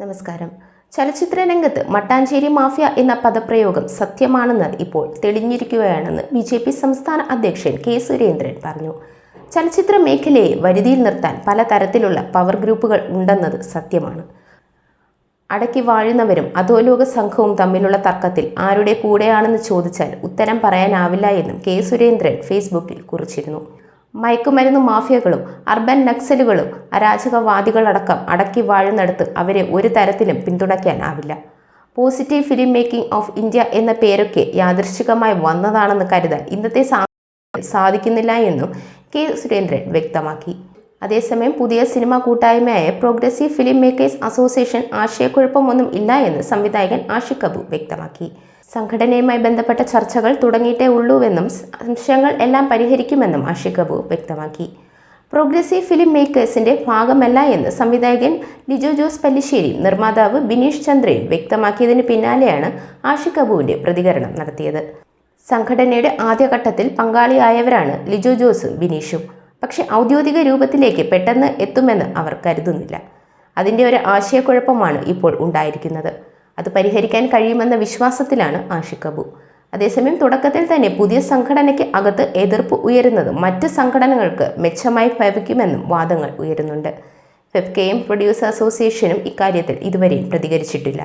നമസ്കാരം. ചലച്ചിത്ര രംഗത്ത് മട്ടാഞ്ചേരി മാഫിയ എന്ന പദപ്രയോഗം സത്യമാണെന്ന് ഇപ്പോൾ തെളിഞ്ഞിരിക്കുകയാണെന്ന് ബി ജെ പി സംസ്ഥാന അധ്യക്ഷൻ കെ സുരേന്ദ്രൻ പറഞ്ഞു. ചലച്ചിത്ര മേഖലയെ വരുതിയിൽ നിർത്താൻ പലതരത്തിലുള്ള പവർ ഗ്രൂപ്പുകൾ ഉണ്ടെന്നത് സത്യമാണ്. അടക്കി വാഴുന്നവരും അധോലോക സംഘവും തമ്മിലുള്ള തർക്കത്തിൽ ആരുടെ കൂടെയാണെന്ന് ചോദിച്ചാൽ ഉത്തരം പറയാനാവില്ല എന്നും കെ സുരേന്ദ്രൻ ഫേസ്ബുക്കിൽ കുറിച്ചിരുന്നു. മയക്കുമരുന്ന് മാഫിയകളും അർബൻ നക്സലുകളും അരാജകവാദികളടക്കം അടക്കി വാഴുന്നിടത്ത് അവരെ ഒരു തരത്തിലും പിന്തുണയ്ക്കാനാവില്ല. Positive film making of India എന്ന പേരൊക്കെ യാദൃശ്ചികമായി വന്നതാണെന്ന് കരുതാൻ ഇന്നത്തെ സാധിക്കുന്നില്ല എന്നും കെ സുരേന്ദ്രൻ വ്യക്തമാക്കി. അതേസമയം പുതിയ സിനിമ കൂട്ടായ്മയായ പ്രോഗ്രസീവ് ഫിലിം മേക്കേഴ്സ് അസോസിയേഷൻ ആശയക്കുഴപ്പമൊന്നും ഇല്ല എന്ന് സംവിധായകൻ ആഷിഖ് അബു വ്യക്തമാക്കി. സംഘടനയുമായി ബന്ധപ്പെട്ട ചർച്ചകൾ തുടങ്ങിയിട്ടേ ഉള്ളൂവെന്നും സംശയങ്ങൾ എല്ലാം പരിഹരിക്കുമെന്നും ആഷി കപൂർ വ്യക്തമാക്കി. പ്രോഗ്രസീവ് ഫിലിം മേക്കേഴ്സിന്റെ ഭാഗമല്ല എന്ന് സംവിധായകൻ ലിജോ ജോസ് പല്ലിശ്ശേരി നിർമ്മാതാവ് ബിനീഷ് ചന്ദ്രയും വ്യക്തമാക്കിയതിന് പിന്നാലെയാണ് ആഷി അബുവിന്റെ പ്രതികരണം നടത്തിയത്. സംഘടനയുടെ ആദ്യഘട്ടത്തിൽ പങ്കാളിയായവരാണ് ലിജോ ജോസും ബിനീഷും. പക്ഷെ ഔദ്യോഗിക രൂപത്തിലേക്ക് പെട്ടെന്ന് എത്തുമെന്ന് അവർ കരുതുന്നില്ല. അതിന്റെ ഒരു ആശയക്കുഴപ്പമാണ് ഇപ്പോൾ ഉണ്ടായിരിക്കുന്നത്. അത് പരിഹരിക്കാൻ കഴിയുമെന്ന വിശ്വാസത്തിലാണ് ആഷിഖ് അബു. അതേസമയം തുടക്കത്തിൽ തന്നെ പുതിയ സംഘടനയ്ക്ക് അകത്ത് എതിർപ്പ് ഉയരുന്നത് മറ്റ് സംഘടനകൾക്ക് മെച്ചമായി ഭവിക്കുമെന്നും വാദങ്ങൾ ഉയരുന്നുണ്ട്. ഫെഫ്കയും പ്രൊഡ്യൂസർ അസോസിയേഷനും ഇക്കാര്യത്തിൽ ഇതുവരെയും പ്രതികരിച്ചിട്ടില്ല.